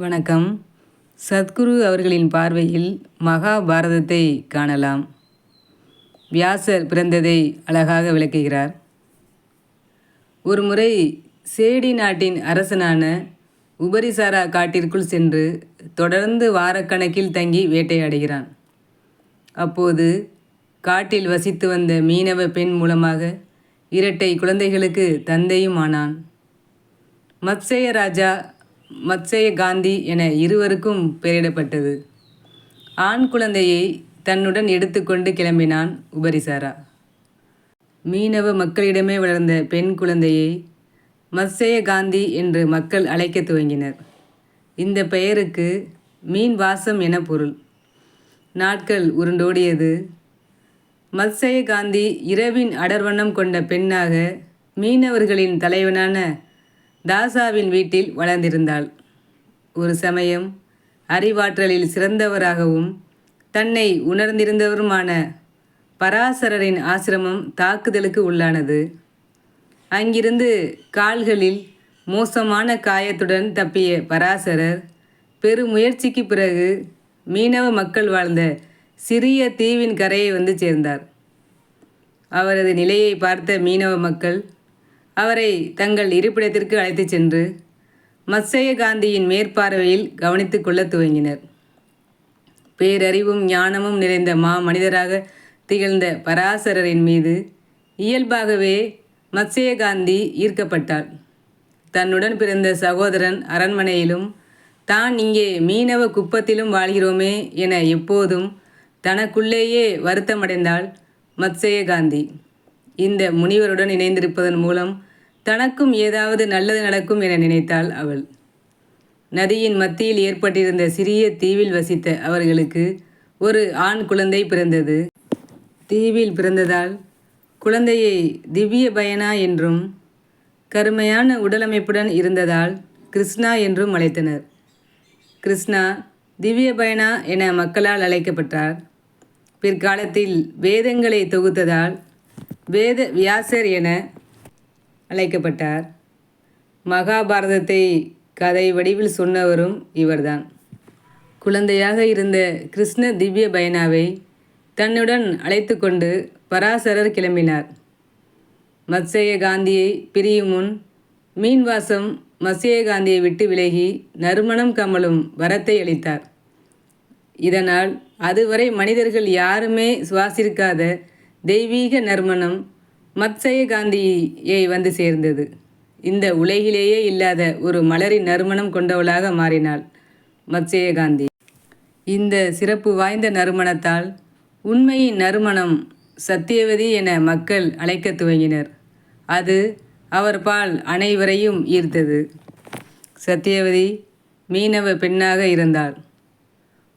வணக்கம். சத்குரு அவர்களின் பார்வையில் மகாபாரதத்தை காணலாம். வியாசர் பிறந்ததை அழகாக விளக்குகிறார். ஒருமுறை சேடி நாட்டின் அரசனான உபரிசாரா காட்டிற்குள் சென்று தொடர்ந்து வாரக்கணக்கில் தங்கி வேட்டையாடுகிறான். அப்போது காட்டில் வசித்து வந்த மீனவ பெண் மூலமாக இரட்டை குழந்தைகளுக்கு தந்தையும் ஆனான் மத்சேய ராஜா மத்சேய காந்தி என இருவருக்கும் பெயரிடப்பட்டது. ஆண் குழந்தையை தன்னுடன் எடுத்துக்கொண்டு கிளம்பினான் உபரிசாரா. மீனவ மக்களிடமே வளர்ந்த பெண் குழந்தையை மத்சேய காந்தி என்று மக்கள் அழைக்க துவங்கினர். இந்த பெயருக்கு மீன் வாசம் என பொருள். நாட்கள் உருண்டோடியது. மத்சேய காந்தி இரவின் அடர்வண்ணம் கொண்ட பெண்ணாக மீனவர்களின் தலைவனான தாசாவின் வீட்டில் வளர்ந்திருந்தாள். ஒரு சமயம் அறிவாற்றலில் சிறந்தவராகவும் தன்னை உணர்ந்திருந்தவருமான பராசரரின் ஆசிரமம் தாக்குதலுக்கு உள்ளானது. அங்கிருந்து கால்களில் மோசமான காயத்துடன் தப்பிய பராசரர் பெருமுயற்சிக்கு பிறகு மீனவ மக்கள் வாழ்ந்த சிறிய தீவின் கரையை வந்து சேர்ந்தார். அவரது நிலையை பார்த்த மீனவ மக்கள் அவரை தங்கள் இருப்பிடத்திற்கு அழைத்துச் சென்று மத்சய காந்தியின் மேற்பார்வையில் கவனித்து கொள்ள துவங்கினர். பேரறிவும் ஞானமும் நிறைந்த மா மனிதராக திகழ்ந்த பராசரரின் மீது இயல்பாகவே மத்சய காந்தி ஈர்க்கப்பட்டாள் தன்னுடன் பிறந்த சகோதரன் அரண்மனையிலும் தான் இங்கே மீனவ குப்பத்திலும் வாழ்கிறோமே என எப்போதும் தனக்குள்ளேயே வருத்தமடைந்தாள் மத்சய காந்தி. இந்த முனிவருடன் இணைந்திருப்பதன் மூலம் தனக்கும் ஏதாவது நல்லது நடக்கும் என நினைத்தாள் அவள். நதியின் மத்தியில் ஏற்பட்டிருந்த சிறிய தீவில் வசித்த அவர்களுக்கு ஒரு ஆண் குழந்தை பிறந்தது. தீவில் பிறந்ததால் குழந்தையை திவ்ய பயனா என்றும் கருமையான உடலமைப்புடன் இருந்ததால் கிருஷ்ணா என்றும் அழைத்தனர். கிருஷ்ணா திவ்ய பயனா என மக்களால் அழைக்கப்பட்டார். பிற்காலத்தில் வேதங்களை தொகுத்ததால் வேத வியாசர் என அழைக்கப்பட்டார். மகாபாரதத்தை கதை வடிவில் சொன்னவரும் இவர்தான். குழந்தையாக இருந்த கிருஷ்ண திவ்ய பயனாவை தன்னுடன் அழைத்து கொண்டு பராசரர் கிளம்பினார். மத்சேய காந்தியை பிரியும் முன் மீன்வாசம் மத்சேய காந்தியை விட்டு விலகி நறுமணம் கமலும் வரத்தை அளித்தார். இதனால் அதுவரை மனிதர்கள் யாருமே சுவாசிக்காத தெய்வீக நறுமணம் மத்சய காந்தியை வந்து சேர்ந்தது. இந்த உலகிலேயே இல்லாத ஒரு மலரின் நறுமணம் கொண்டவளாக மாறினாள் மத்சய காந்தி. இந்த சிறப்பு வாய்ந்த நறுமணத்தால் உண்மையின் நறுமணம் சத்தியவதி என மக்கள் அழைக்க துவங்கினர். அது அவர் பால் அனைவரையும் ஈர்த்தது. சத்தியவதி மீனவ பெண்ணாக இருந்தாள்.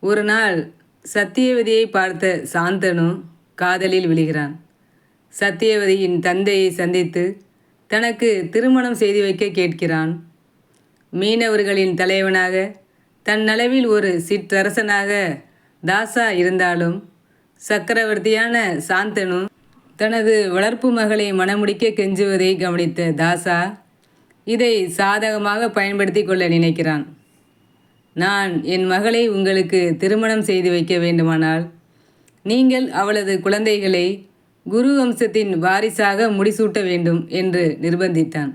ஒரு நாள் சத்தியவதியை பார்த்த சாந்தனு காதலில் விழுகிறான். சத்தியவதியின் தந்தையை சந்தித்து தனக்கு திருமணம் செய்து வைக்க கேட்கிறான். மீனவர்களின் தலைவனாக தன்னளவில் ஒரு சிற்றரசனாக தாசா இருந்தாலும் சக்கரவர்த்தியான சாந்தனு தனது வளர்ப்பு மகளை மனமுடிக்க கெஞ்சுவதை கவனித்த தாசா இதை சாதகமாக பயன்படுத்தி கொள்ள நினைக்கிறான். நான் என் மகளை உங்களுக்கு திருமணம் செய்து வைக்க வேண்டுமானால் நீங்கள் அவளது குழந்தைகளை குரு வம்சத்தின் வாரிசாக முடிசூட்ட வேண்டும் என்று நிர்பந்தித்தான்.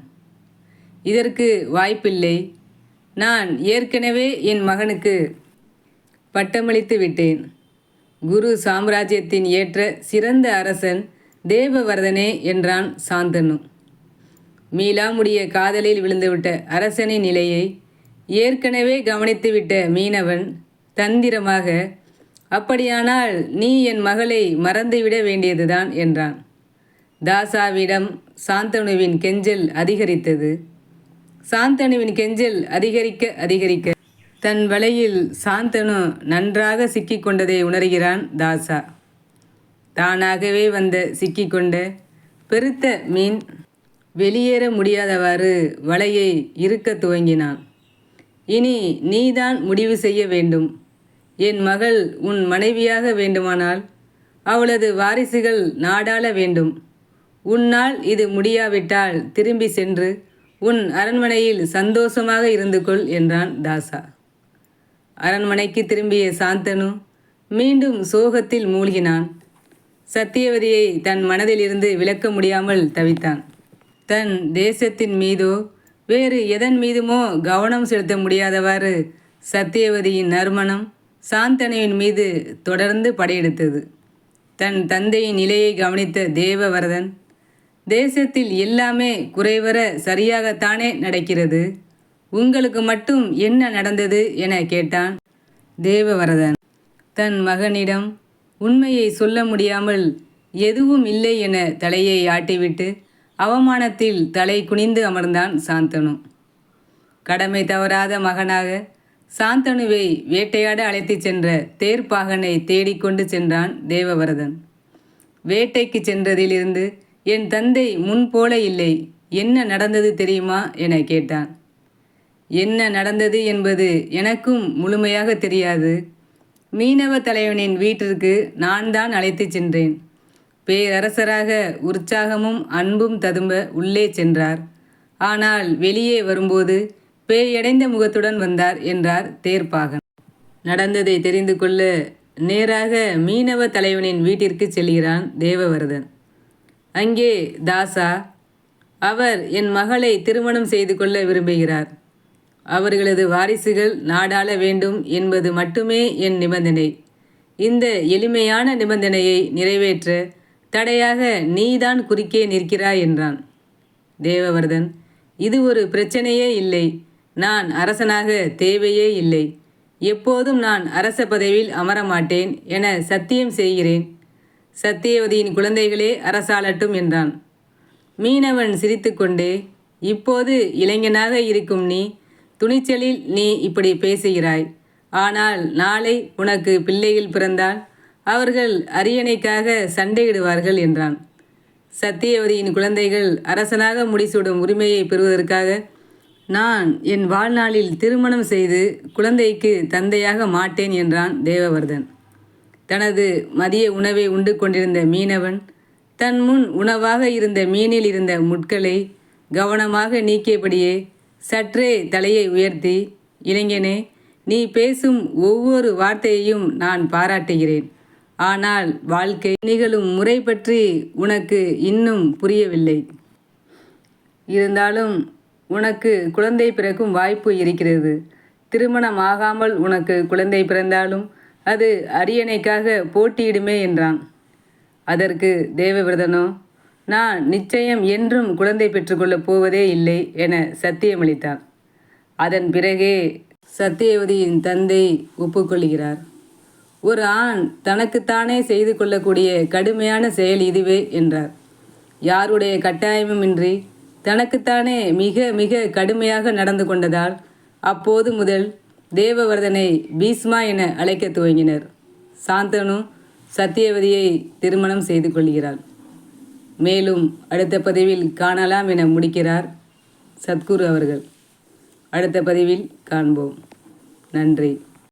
இதற்கு வாய்ப்பில்லை. நான் ஏற்கனவே என் மகனுக்கு பட்டமளித்து விட்டேன். குரு சாம்ராஜ்யத்தின் ஏற்ற சிறந்த அரசன் தேவவர்தனே என்றான் சாந்தனு. மீளாமுடிய காதலில் விழுந்துவிட்ட அரசனின் நிலையை ஏற்கனவே கவனித்துவிட்ட மீனவன் தந்திரமாக அப்படியானால் நீ என் மகளை மறந்துவிட வேண்டியதுதான் என்றான். தாசாவிடம் சாந்தனுவின் கெஞ்சல் அதிகரித்தது. சாந்தனுவின் கெஞ்சல் அதிகரிக்க அதிகரிக்க. தன் வலையில் சாந்தனு நன்றாக சிக்கிக்கொண்டதை உணர்கிறான் தாசா. தானாகவே வந்த சிக்கிக்கொண்ட பெருத்த மீன் வெளியேற முடியாதவாறு வலையை இருக்க துவங்கினான். இனி நீதான் முடிவு செய்ய வேண்டும். என் மகள் உன் மனைவியாக வேண்டுமானால் அவளது வாரிசுகள் நாடாள வேண்டும். உன்னால் இது முடியாவிட்டால் திரும்பி சென்று உன் அரண்மனையில் சந்தோஷமாக இருந்து கொள் என்றான் தாசா. அரண்மனைக்கு திரும்பிய சாந்தனு மீண்டும் சோகத்தில் மூழ்கினான். சத்தியவதியை தன் மனதிலிருந்து விலக்க முடியாமல் தவித்தான். தன் தேசத்தின் மீதோ வேறு எதன் மீதுமோ கவனம் செலுத்த முடியாதவாறு சத்தியவதியின் நறுமணம் சாந்தனுவின் மீது தொடர்ந்து படையெடுத்தது. தன் தந்தையின் நிலையை கவனித்த தேவவரதன் தேசத்தில் எல்லாமே குறைவர சரியாகத்தானே நடக்கிறது. உங்களுக்கு மட்டும் என்ன நடந்தது? என கேட்டான் தேவவரதன். தன் மகனிடம் உண்மையை சொல்ல முடியாமல் எதுவும் இல்லை என தலையை ஆட்டிவிட்டு அவமானத்தில் தலை குனிந்து அமர்ந்தான் சாந்தனு. கடமை தவறாத மகனாக சாந்தனுவை வேட்டையாட அழைத்துச் சென்ற தேர்ப்பாகனை தேடிக்கொண்டு சென்றான் தேவவரதன். வேட்டைக்கு சென்றதிலிருந்து என் தந்தை முன்போல இல்லை என்ன நடந்தது தெரியுமா? என கேட்டான். என்ன நடந்தது என்பது எனக்கும் முழுமையாக தெரியாது. மீனவ தலைவனின் வீட்டிற்கு நான் தான் அழைத்துச் சென்றேன். பேரரசராக உற்சாகமும் அன்பும் ததும்ப உள்ளே சென்றார். ஆனால் வெளியே வரும்போது பேயடைந்த முகத்துடன் வந்தார் என்றார் தேர்ப்பாகன். நடந்ததை தெரிந்து கொள்ள நேராக மீனவ தலைவனின் வீட்டிற்கு செல்கிறான் தேவவரதன். அங்கே தாசா அவர் என் மகளை திருமணம் செய்து கொள்ள விரும்புகிறார். அவர்களது வாரிசுகள் நாடாள வேண்டும் என்பது மட்டுமே என் நிபந்தனை. இந்த எளிமையான நிபந்தனையை நிறைவேற்ற தடையாக நீதான் குறுக்கே நிற்கிறாய் என்றான். தேவவர்தன் இது ஒரு பிரச்சனையே இல்லை. நான் அரசனாக தேவையே இல்லை. எப்போதும் நான் அரச பதவியில் அமரமாட்டேன் என சத்தியம் செய்கிறேன். சத்தியவதியின் குழந்தைகளே அரசாளட்டும் என்றான். மீனவன் சிரித்துக்கொண்டே இப்போது இளைஞனாக இருக்கும் நீ துணிச்சலில் நீ இப்படி பேசுகிறாய். ஆனால் நாளை உனக்கு பிள்ளைகள் பிறந்தால் அவர்கள் அரியணைக்காக சண்டையிடுவார்கள் என்றான். சத்தியவதியின் குழந்தைகள் அரசனாக முடிசூடும் உரிமையை பெறுவதற்காக நான் என் வாழ்நாளில் திருமணம் செய்து குழந்தைக்கு தந்தையாக மாட்டேன் என்றான் தேவவர்தன். தனது மதிய உணவை உண்டு கொண்டிருந்த மீனவன் தன் முன் உணவாக இருந்த மீனில் இருந்த முட்களை கவனமாக நீக்கியபடியே சற்றே தலையை உயர்த்தி இளைஞனே நீ பேசும் ஒவ்வொரு வார்த்தையையும் நான் பாராட்டுகிறேன். ஆனால் வாழ்க்கை நிகழும் முறை பற்றி உனக்கு இன்னும் புரியவில்லை. இருந்தாலும் உனக்கு குழந்தை பிறக்கும் வாய்ப்பு இருக்கிறது. திருமணம் ஆகாமல் உனக்கு குழந்தை பிறந்தாலும் அது அரியணைக்காக போட்டியிடுமே என்றான். அதற்கு தேவவிரதனோ நான் நிச்சயம் என்றும் குழந்தை பெற்றுக்கொள்ளப் போவதே இல்லை என சத்தியமளித்தான் அதன் பிறகே சத்தியவதியின் தந்தை ஒப்புக்கொள்கிறார். ஒரு ஆண் தனக்குத்தானே செய்து கொள்ளக்கூடிய கடுமையான செயல் இதுவே என்றார். யாருடைய கட்டாயமுமின்றி தனக்குத்தானே மிக மிக கடுமையாக நடந்து கொண்டதால் அப்போது முதல் தேவவர்தனை பீஸ்மா என அழைக்க துவங்கினர். சாந்தனு சத்தியவதியை திருமணம் செய்து கொள்கிறாள். மேலும் அடுத்த பதிவில் காணலாம் என முடிக்கிறார் சத்குரு அவர்கள். அடுத்த பதிவில் காண்போம். நன்றி.